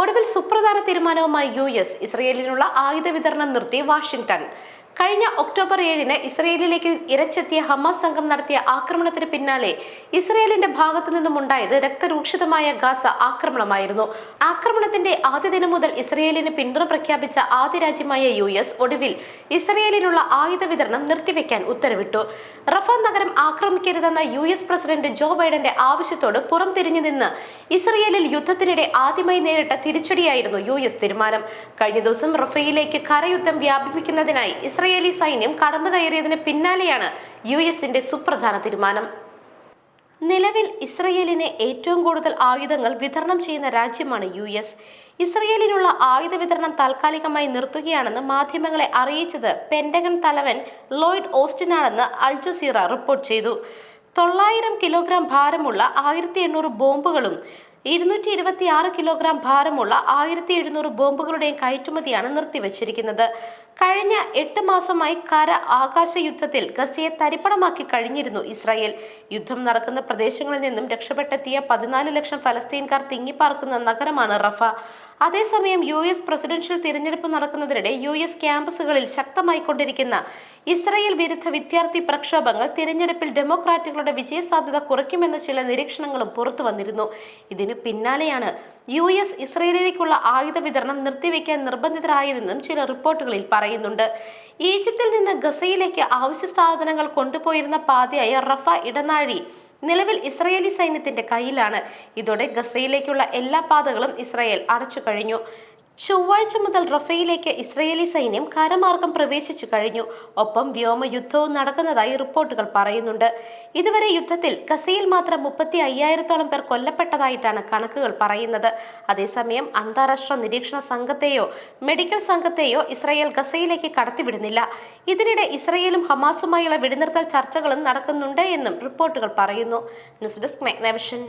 ഒടുവിൽ സുപ്രധാന തീരുമാനവുമായി U S ഇസ്രയേലിനുള്ള ആയുധ വിതരണം നിർത്തി വാഷിംഗ്ടൺ. കഴിഞ്ഞ ഒക്ടോബർ ഏഴിന് ഇസ്രയേലിലേക്ക് ഇരച്ചെത്തിയ ഹമാസ് സംഘം നടത്തിയ ആക്രമണത്തിന് പിന്നാലെ ഇസ്രയേലിന്റെ ഭാഗത്തു നിന്നുമുണ്ടായത് രക്തരൂക്ഷിതമായ ഗാസ ആക്രമണമായിരുന്നു. ആക്രമണത്തിന്റെ ആദ്യ ദിനം മുതൽ ഇസ്രയേലിന് പിന്തുണ പ്രഖ്യാപിച്ച ആദ്യ രാജ്യമായ യു എസ് ഒടുവിൽ ഇസ്രയേലിനുള്ള ആയുധ വിതരണം നിർത്തിവെക്കാൻ ഉത്തരവിട്ടു. റഫ നഗരം ആക്രമിക്കരുതെന്ന യു എസ് പ്രസിഡന്റ് ജോ ബൈഡന്റെ ആവശ്യത്തോട് പുറം തിരിഞ്ഞു നിന്ന് ഇസ്രയേലിൽ യുദ്ധത്തിനിടെ ആദ്യമായി നേരിട്ട തിരിച്ചടിയായിരുന്നു യു എസ് തീരുമാനം. കഴിഞ്ഞ ദിവസം റഫയിലേക്ക് കരയുദ്ധം വ്യാപിപ്പിക്കുന്നതിനായി ഇസ്രയേലി സൈന്യം കടന്നു കയറിയതിന് പിന്നാലെയാണ് യു എസിന്റെ സുപ്രധാന തീരുമാനം. നിലവിൽ ഇസ്രയേലിന് ഏറ്റവും കൂടുതൽ ആയുധങ്ങൾ വിതരണം ചെയ്യുന്ന രാജ്യമാണ് യു എസ്. ഇസ്രയേലിനുള്ള ആയുധ വിതരണം താൽക്കാലികമായി നിർത്തുകയാണെന്ന് മാധ്യമങ്ങളെ അറിയിച്ചത് പെൻഡഗൺ തലവൻ ലോയിഡ് ഓസ്റ്റിനാണെന്ന് അൽ ജസീറ റിപ്പോർട്ട് ചെയ്തു. തൊള്ളായിരം കിലോഗ്രാം ഭാരമുള്ള ആയിരത്തി എണ്ണൂറ് ബോംബുകളും ഇരുന്നൂറ്റി ഇരുപത്തി ആറ് കിലോഗ്രാം ഭാരമുള്ള ആയിരത്തി എഴുന്നൂറ് ബോംബുകളുടെയും കയറ്റുമതിയാണ് നിർത്തിവച്ചിരിക്കുന്നത്. കഴിഞ്ഞ എട്ട് മാസമായി കര ആകാശ യുദ്ധത്തിൽ ഗസയെ തരിപ്പണമാക്കി കഴിഞ്ഞിരുന്നു ഇസ്രായേൽ. യുദ്ധം നടക്കുന്ന പ്രദേശങ്ങളിൽ നിന്നും രക്ഷപ്പെട്ടെത്തിയ പതിനാല് ലക്ഷം ഫലസ്തീൻകാർ തിങ്ങിപ്പാർക്കുന്ന നഗരമാണ് റഫ. അതേസമയം യു എസ് പ്രസിഡൻഷ്യൽ തിരഞ്ഞെടുപ്പ് നടക്കുന്നതിനിടെ യു എസ് ക്യാമ്പസുകളിൽ ശക്തമായിക്കൊണ്ടിരിക്കുന്ന ഇസ്രയേൽ വിരുദ്ധ വിദ്യാർത്ഥി പ്രക്ഷോഭങ്ങൾ തിരഞ്ഞെടുപ്പിൽ ഡെമോക്രാറ്റുകളുടെ വിജയസാധ്യത കുറയ്ക്കുമെന്ന ചില നിരീക്ഷണങ്ങളും പുറത്തു വന്നിരുന്നു. ഇതിനു പിന്നാലെയാണ് യു എസ് ഇസ്രയേലിലേക്കുള്ള ആയുധ വിതരണം നിർത്തിവെക്കാൻ നിർബന്ധിതരായതെന്നും ചില റിപ്പോർട്ടുകളിൽ പറയുന്നുണ്ട്. ഈജിപ്തിൽ നിന്ന് ഗസയിലേക്ക് ആവശ്യ സാധനങ്ങൾ കൊണ്ടുപോയിരുന്ന പാതയായ റഫ ഇടനാഴി നിലവിൽ ഇസ്രയേലി സൈന്യത്തിന്റെ കയ്യിലാണ്. ഇതോടെ ഗസയിലേക്കുള്ള എല്ലാ പാതകളും ഇസ്രയേൽ അടച്ചു കഴിഞ്ഞു ചൊവ്വാഴ്ച മുതൽ റഫയിലേക്ക് ഇസ്രയേലി സൈന്യം കരമാർഗം പ്രവേശിച്ചു കഴിഞ്ഞു. ഒപ്പം വ്യോമ യുദ്ധവും നടക്കുന്നതായി റിപ്പോർട്ടുകൾ പറയുന്നുണ്ട്. ഇതുവരെ യുദ്ധത്തിൽ ഗസയിൽ മാത്രം മുപ്പത്തി അയ്യായിരത്തോളം പേർ കൊല്ലപ്പെട്ടതായിട്ടാണ് കണക്കുകൾ പറയുന്നത്. അതേസമയം അന്താരാഷ്ട്ര നിരീക്ഷണ സംഘത്തെയോ മെഡിക്കൽ സംഘത്തെയോ ഇസ്രയേൽ ഗസയിലേക്ക് കടത്തിവിടുന്നില്ല. ഇതിനിടെ ഇസ്രയേലും ഹമാസുമായുള്ള വെടിനിർത്തൽ ചർച്ചകളും നടക്കുന്നുണ്ട് എന്നും റിപ്പോർട്ടുകൾ പറയുന്നു. News desk മെഗ്നവിഷൻ.